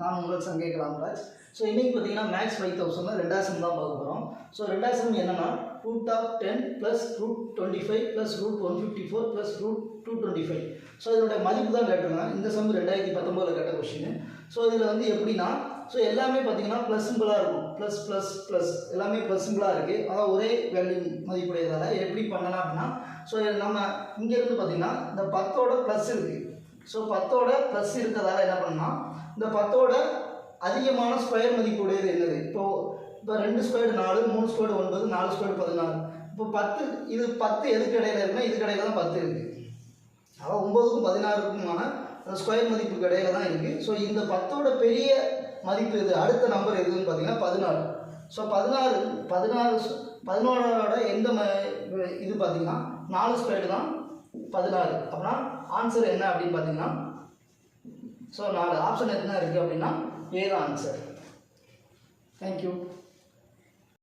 நான் உங்கள் சங்கை கலாம்ராஜ். ஸோ இன்றைக்கி பார்த்தீங்கன்னா மேக்ஸ் ஃபைவ் தௌசண்ட் ரெண்டாவது சம் தான் பார்க்க போகிறோம் ஸோ ரெண்டாவது சம் என்னன்னா root of ten plus root twenty five plus root one fifty four plus root two twenty five so இதனுடைய மதிப்பு தான் கேட்டிருக்காங்க இந்த சம் ரெண்டாயிரத்தி பத்தொம்போதில் கேட்ட கொஷின் ஸோ இதில் வந்து எப்படின்னா ஸோ எல்லாமே பார்த்தீங்கன்னா ப்ளஸ் சிம்பிளாக இருக்கும். ப்ளஸ் ப்ளஸ் ப்ளஸ் எல்லாமே ப்ளஸ் சிம்பிளாக இருக்குது அதான் ஒரே வேல்யூ மதிப்புடையதால். எப்படி பண்ணலாம் அப்படின்னா ஸோ நம்ம இங்கேருந்து பார்த்தீங்கன்னா இந்த பத்தோட ப்ளஸ் இருக்குது ஸோ பத்தோட ப்ளஸ் இருக்கிறதால என்ன பண்ணால் இந்த பத்தோட அதிகமான ஸ்கொயர் மதிப்புடையது என்னது? இப்போது இப்போ ரெண்டு ஸ்கொயர் நாலு மூணு ஸ்கொயர் ஒன்பது நாலு ஸ்கொயர் பதினாறு. இப்போ பத்து இது பத்து எதுக்கு இடையில இருக்குன்னா இதுக்கு இடையில தான் பத்து இருக்குது அதாவது ஒம்போதுக்கும் பதினாறுக்குமான அந்த ஸ்கொயர் மதிப்புக்கு இடையில தான் இருக்குது ஸோ இந்த பத்தோட பெரிய மதிப்பு இது அடுத்த நம்பர் எதுன்னு பார்த்தீங்கன்னா பதினாறு. ஸோ பதினாறு பதினாறு பதினாறோட பதினோரோட எந்த இது பார்த்தீங்கன்னா நாலு ஸ்கொயர் தான் பதினாறு. அப்படின்னா ஆன்சர் என்ன அப்படின்னு பார்த்தீங்கன்னா ஸோ நாலு ஆப்ஷன் என்ன இருக்குது அப்படின்னா ஏ தான் ஆன்சர் தேங்க்யூ